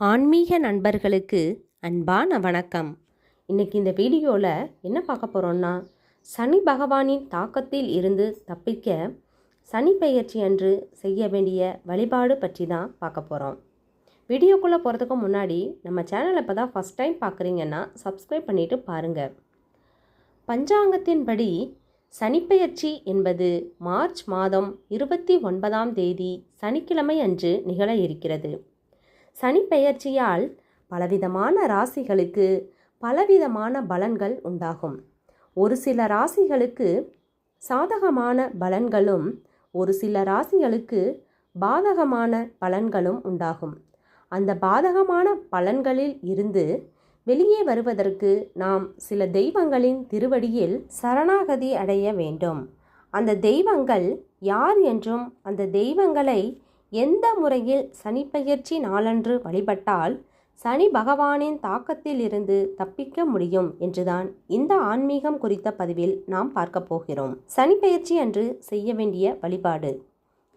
ஆன்மீக நண்பர்களுக்கு அன்பான வணக்கம். இன்னைக்கு இந்த வீடியோவில் என்ன பார்க்க போகிறோம்னா சனி பகவானின் தாக்கத்தில் இருந்து தப்பிக்க சனி பெயர்ச்சி அன்று செய்ய வேண்டிய வழிபாடு பற்றி தான் பார்க்க போகிறோம் வீடியோக்குள்ளே போகிறதுக்கு முன்னாடி நம்ம சேனலை இப்போ தான் ஃபஸ்ட் டைம் பார்க்குறீங்கன்னா சப்ஸ்கிரைப் பண்ணிவிட்டு பாருங்கள் பஞ்சாங்கத்தின்படி சனிப்பெயர்ச்சி என்பது மார்ச் மாதம் இருபத்தி ஒன்பதாம் தேதி சனிக்கிழமை அன்று நிகழ இருக்கிறது. சனிப்பெயர்ச்சியால் பலவிதமான ராசிகளுக்கு பலவிதமான பலன்கள் உண்டாகும். ஒரு சில ராசிகளுக்கு சாதகமான பலன்களும் ஒரு சில ராசிகளுக்கு பாதகமான பலன்களும் உண்டாகும். அந்த பாதகமான பலன்களில் இருந்து வெளியே வருவதற்கு நாம் சில தெய்வங்களின் திருவடியில் சரணாகதி அடைய வேண்டும். அந்த தெய்வங்கள் யார் என்றும் அந்த தெய்வங்களை எந்த முறையில் சனிப்பெயர்ச்சி நாளன்று வழிபட்டால் சனி பகவானின் தாக்கத்தில் இருந்து தப்பிக்க முடியும் என்றுதான் இந்த ஆன்மீகம் குறித்த பதிவில் நாம் பார்க்க போகிறோம். சனிப்பெயர்ச்சி அன்று செய்ய வேண்டிய வழிபாடு.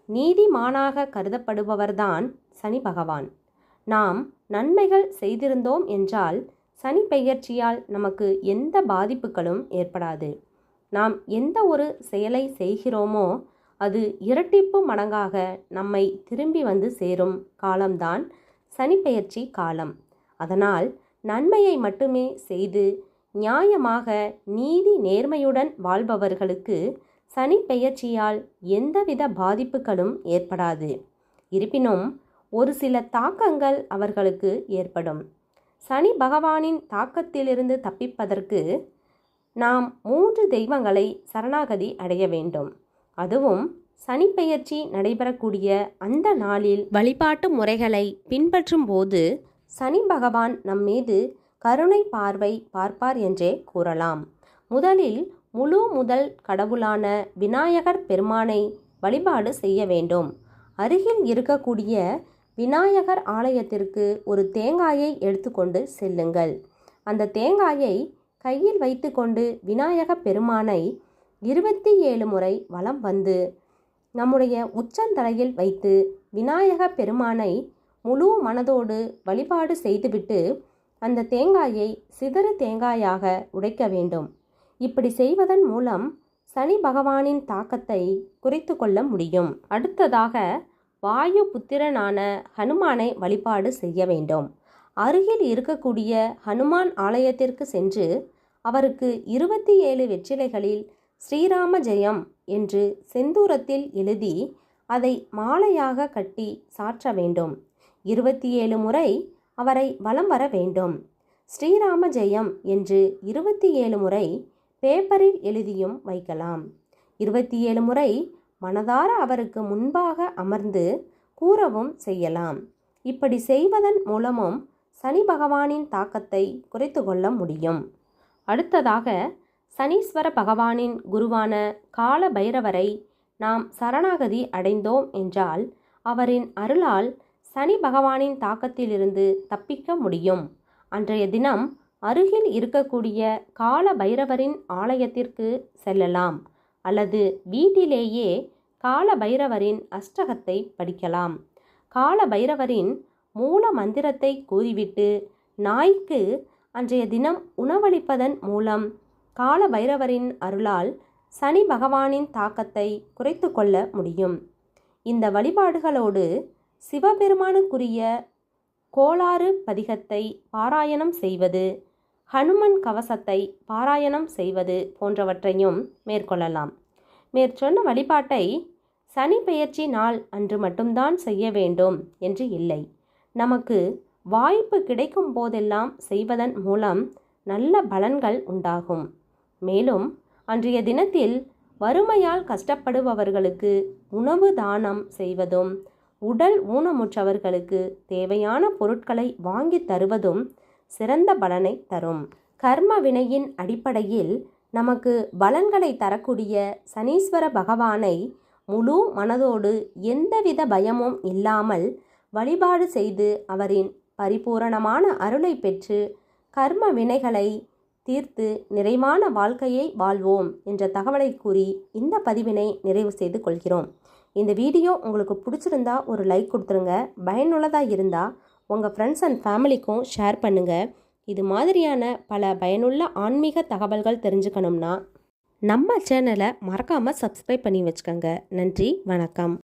நீதிமானாக கருதப்படுபவர்தான் சனி பகவான். நாம் நன்மைகள் செய்திருந்தோம் என்றால் சனி பெயர்ச்சியால் நமக்கு எந்த பாதிப்புகளும் ஏற்படாது. நாம் எந்த ஒரு செயலை செய்கிறோமோ அது இரட்டிப்பு மடங்காக நம்மை திரும்பி வந்து சேரும் காலம்தான் சனிப்பெயர்ச்சி காலம். அதனால் நன்மையை மட்டுமே செய்து நியாயமாக நீதி நேர்மையுடன் வாழ்பவர்களுக்கு சனி பெயர்ச்சியால் எந்தவித பாதிப்புகளும் ஏற்படாது. இருப்பினும் ஒரு சில தாக்கங்கள் அவர்களுக்கு ஏற்படும். சனி பகவானின் தாக்கத்திலிருந்து தப்பிப்பதற்கு நாம் மூன்று தெய்வங்களை சரணாகதி அடைய வேண்டும். அதுவும் சனிப்பெயர்ச்சி நடைபெறக்கூடிய அந்த நாளில் வழிபாட்டு முறைகளை பின்பற்றும் போது சனி பகவான் நம் மீது கருணை பார்வை பார்ப்பார் என்றே கூறலாம். முதலில் முழு முதல் கடவுளான விநாயகர் பெருமானை வழிபாடு செய்ய வேண்டும். அருகில் இருக்கக்கூடிய விநாயகர் ஆலயத்திற்கு ஒரு தேங்காயை எடுத்துக்கொண்டு செல்லுங்கள். அந்த தேங்காயை கையில் வைத்துக்கொண்டு விநாயகர் பெருமானை இருபத்தி ஏழு முறை வலம் வந்து நம்முடைய உச்சந்தலையில் வைத்து விநாயக பெருமானை முழு மனதோடு வழிபாடு செய்துவிட்டு அந்த தேங்காயை சிதறு தேங்காயாக உடைக்க வேண்டும். இப்படி செய்வதன் மூலம் சனி பகவானின் தாக்கத்தை குறைத்து கொள்ள முடியும். அடுத்ததாக வாயு புத்திரனான ஹனுமானை வழிபாடு செய்ய வேண்டும். அருகில் இருக்கக்கூடிய ஹனுமான் ஆலயத்திற்கு சென்று அவருக்கு இருபத்தி ஏழு வெற்றிலைகளில் ஸ்ரீராம ஜெயம் என்று செந்தூரத்தில் எழுதி அதை மாலையாக கட்டி சாற்ற வேண்டும். இருபத்தி ஏழு முறை அவரை வலம் வர வேண்டும். ஸ்ரீராம ஜெயம் என்று இருபத்தி ஏழு முறை பேப்பரில் எழுதியும் வைக்கலாம். இருபத்தி ஏழு முறை மனதார அவருக்கு முன்பாக அமர்ந்து கூறவும் செய்யலாம். இப்படி செய்வதன் மூலமும் சனி பகவானின் தாக்கத்தை குறைத்து கொள்ள முடியும். அடுத்ததாக சனீஸ்வர பகவானின் குருவான கால பைரவரை நாம் சரணாகதி அடைந்தோம் என்றால் அவரின் அருளால் சனி பகவானின் தாக்கத்திலிருந்து தப்பிக்க முடியும். அன்றைய தினம் அருகில் இருக்கக்கூடிய கால பைரவரின் ஆலயத்திற்கு செல்லலாம் அல்லது வீட்டிலேயே கால பைரவரின் அஷ்டகத்தை படிக்கலாம். கால பைரவரின் மூல மந்திரத்தை கூறிவிட்டு நாய்க்கு அன்றைய தினம் உணவளிப்பதன் மூலம் கால பைரவரின் அருளால் சனி பகவானின் தாக்கத்தை குறைத்து கொள்ள முடியும். இந்த வழிபாடுகளோடு சிவபெருமானுக்குரிய கோளாறு பதிகத்தை பாராயணம் செய்வது ஹனுமன் கவசத்தை பாராயணம் செய்வது போன்றவற்றையும் மேற்கொள்ளலாம். மேற்சொன்ன வழிபாட்டை சனி பெயர்ச்சி நாள் அன்று மட்டும்தான் செய்ய வேண்டும் என்று இல்லை. நமக்கு வாய்ப்பு கிடைக்கும் போதெல்லாம் செய்வதன் மூலம் நல்ல பலன்கள் உண்டாகும். மேலும் அன்றைய தினத்தில் வறுமையால் கஷ்டப்படுபவர்களுக்கு உணவு தானம் செய்வதும் உடல் ஊனமுற்றவர்களுக்கு தேவையான பொருட்களை வாங்கி தருவதும் சிறந்த பலனை தரும். கர்ம வினையின் அடிப்படையில் நமக்கு பலன்களை தரக்கூடிய சனீஸ்வர பகவானை முழு மனதோடு எந்தவித பயமும் இல்லாமல் வழிபாடு செய்து அவரின் பரிபூரணமான அருளை பெற்று கர்ம வினைகளை தீர்த்து நிறைவான வாழ்க்கையை வாழ்வோம் என்ற தகவலை கூறி இந்த பதிவினை நிறைவு செய்து கொள்கிறோம். இந்த வீடியோ உங்களுக்கு பிடிச்சிருந்தா ஒரு லைக் கொடுத்துருங்க. பயனுள்ளதாக இருந்தால் உங்கள் ஃப்ரெண்ட்ஸ் அண்ட் ஃபேமிலிக்கும் ஷேர் பண்ணுங்கள் இது மாதிரியான பல பயனுள்ள ஆன்மீக தகவல்கள் தெரிஞ்சுக்கணும்னா நம்ம சேனலை மறக்காமல் சப்ஸ்கிரைப் பண்ணி வச்சுக்கோங்க. நன்றி வணக்கம்.